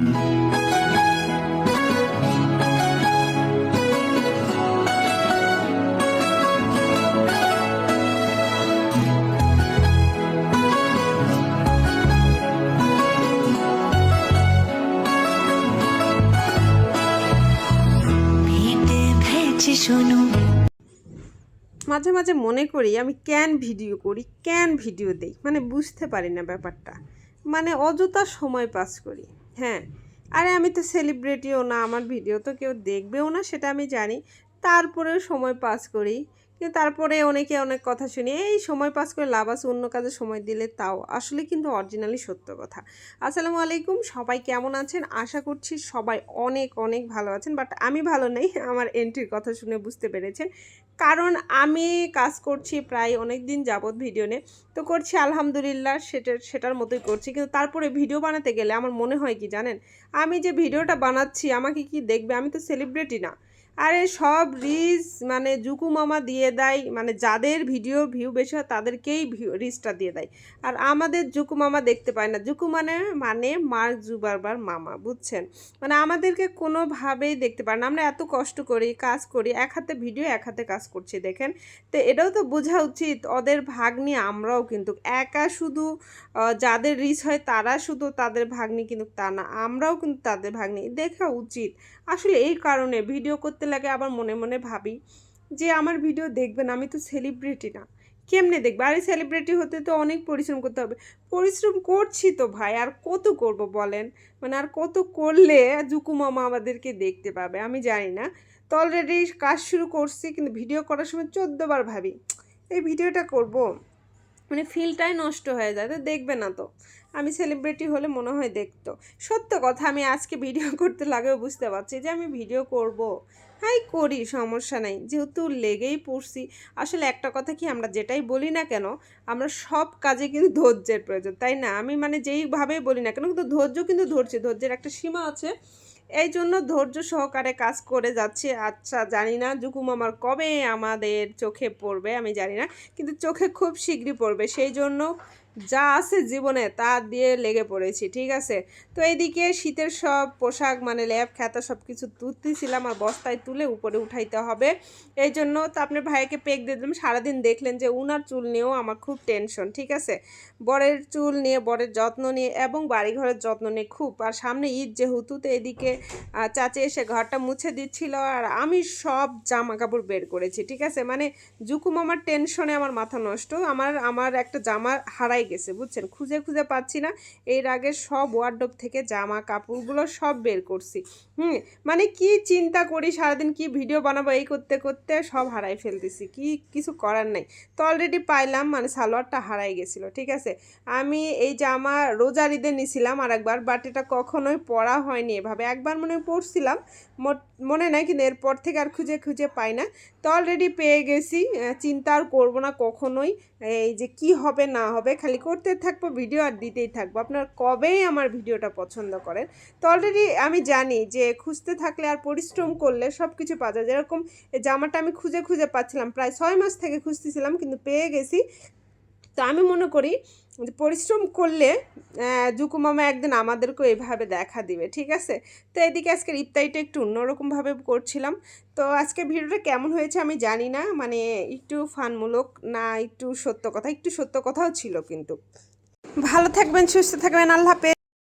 মাঝে মাঝে মনে করি, আমি ক্যান ভিডিও করি ক্যান ভিডিও দেই? মানে বুঝতে পারি না ব্যাপারটা। মানে অযথা সময় পাস করি। হ্যাঁ। আরে আমি তো সেলিব্রিটিও না, আমার ভিডিও তো কেউ দেখবেও না, সেটা আমি জানি। তারপরেও সময় পাস করি। কিন্তু তারপরে অনেকে অনেক কথা শুনি এই সময় পাস করে লাভ আছে, অন্য কাজে সময় দিলে তাও। আসলে কিন্তু অরিজিনালি সত্য কথা। আসসালামু আলাইকুম, সবাই কেমন আছেন? আশা করছি সবাই অনেক অনেক ভালো আছেন, বাট আমি ভালো নেই, আমার এন্ট্রির কথা শুনে বুঝতে পেরেছেন। কারণ আমি কাজ করছি প্রায় অনেক দিন যাবৎ ভিডিও নিয়ে। তো করছি আলহামদুলিল্লাহ, সেটার সেটার মতোই করছি। কিন্তু তারপরে ভিডিও বানাতে গেলে আমার মনে হয় কি জানেন? আমি যে ভিডিওটা বানাচ্ছি, আমাকে কি দেখবে? আমি তো সেলিব্রিটি না। আরে সব রিচ মানে জুকু মামা দিয়ে দেয় মানে যাদের ভিডিও ভিউ বেশি হয় তাদেরকেই রিচটা দিয়ে দেয়। আর আমাদের জুকু মামা দেখতে পায় না। জুকু মানে মানে মার্ক জুবারবার মামা, বুঝছেন? মানে আমাদেরকে কোনোভাবেই দেখতে পারে না। আমরা এত কষ্ট করি, কাজ করি, এক হাতে ভিডিও এক হাতে কাজ করছি, দেখেন? তো এটাও তো বোঝা উচিত, ওদের ভাগ নিয়ে আমরাও কিন্তু একা শুধু যাদের রিচ হয় তারা শুধু তাদের ভাগ নিয়ে কিন্তু তা না, আমরাও কিন্তু তাদের ভাগ দেখা উচিত। আসলে এই কারণে ভিডিও করতে লাগে আবার মনে মনে ভাবি যে আমার ভিডিও দেখবেন, আমি তো সেলিব্রিটি না। কেমনে দেখবে? আরে সেলিব্রিটি হতে তো অনেক পরিশ্রম করতে হবে। পরিশ্রম করছি তো ভাই, আর কত করব বলেন? মানে আর কত করলে জুকু মামা আমাদেরকে দেখতে পাবে? আমি জানি না। তো অলরেডি কাজ শুরু করছি, কিন্তু ভিডিও করার সময় চোদ্দবার ভাবি, এই ভিডিওটা করব। মানে ফিলটাই নষ্ট হয়ে যায়, তো দেখবে না তো। আমি সেলিব্রিটি হলে মনে হয় দেখতো। সত্য কথা, আমি আজকে ভিডিও করতে লাগেও বুঝতে পারছি যে আমি ভিডিও করব। হাই, করি, সমস্যা নাই। যেহেতু লেগেই পড়ছি, আসলে একটা কথা কি আমরা যেটাই বলি না কেন, আমরা সব কাজে কিন্তু ধৈর্যের প্রয়োজন, তাই না? আমি মানে যেইভাবেই বলি না কেন, কিন্তু ধৈর্য কিন্তু ধরছি। ধৈর্যের একটা সীমা আছে এই জন্য ধৈর্য সহকারে কাজ করে যাচ্ছে। আচ্ছা জানি না জুকুম আমার কবে আমাদের চোখে পড়বে, আমি জানি না। কিন্তু চোখে খুব শীঘ্রই পড়বে। সেই জন্য যা আছে জীবনে তা দিয়ে লেগে পড়েছি, ঠিক আছে? তো এইদিকে শীতের সব পোশাক মানে ল্যাব খাতা সব কিছু তুলতেছিলাম আর বস্তায় তুলে উপরে উঠাইতে হবে। এই জন্য তো আপনার ভাইকে পেক দিয়ে দিলাম। সারাদিন দেখলেন যে উনার চুল নিয়েও আমার খুব টেনশন, ঠিক আছে? বরের চুল নিয়ে, বরের যত্ন নিয়ে এবং বাড়িঘরের যত্ন নিয়ে খুব। আর সামনে ঈদ যেহেতু, তো এদিকে চাচে এসে ঘরটা মুছে দিচ্ছিল আর আমি সব জামা কাপড় বের করেছি, ঠিক আছে? মানে জুকু আমার টেনশনে আমার মাথা নষ্ট। আমার আমার একটা জামা হারাই গেছে, বুঝছেন? খুঁজে খুঁজে পাচ্ছি না। এর আগে সব ওয়ার্ডরোব থেকে জামা কাপড়গুলো সব বের করছি। হুম? মানে কি চিন্তা করি, সারাদিন কি ভিডিও বানাবো, এই করতে করতে সব হারাই ফেলতেছি। কি কিছু করার নাই। তো অলরেডি পাইলাম মানে সালোয়ারটা হারাই গেছিল, ঠিক আছে? আমি এই জামা রোজার ঈদে নিছিলাম আর একবার বাট এটা কখনোই পরা হয়নি এভাবে। একবার মনে পরছিলাম মোট- মনে নাই কিন্তু এরপর থেকে আর খুঁজে খুঁজে পাই না। তো অলরেডি পেয়ে গেছি চিন্তা আর করব না কখনোই, এই যে কি হবে না হবে, খালি করতে থাকব ভিডিও আর দিতেই থাকব। আপনার কবেই আমার ভিডিওটা পছন্দ করেন? তো অলরেডি আমি জানি যে খুঁজতে থাকলে আর পরিশ্রম করলে সব কিছু পাওয়া যায়। যেরকম জামাটা আমি খুঁজে খুঁজে পাচ্ছিলাম, প্রায় ছয় মাস থেকে খুঁজতেছিলাম কিন্তু পেয়ে গেছি। তো আমি মনে করি পরিশ্রম করলে জুকু মামা একদিন আমাদেরকেও এভাবে দেখা দিবে, ঠিক আছে? তো এদিকে আজকের ইফতারিটা একটু অন্যরকমভাবে করছিলাম। তো আজকে ভিডিওটা কেমন হয়েছে আমি জানি না মানে একটু ফানমূলক না একটু সত্য কথা? একটু সত্য কথাও ছিল কিন্তু। ভালো থাকবেন, সুস্থ থাকবেন, আল্লাহ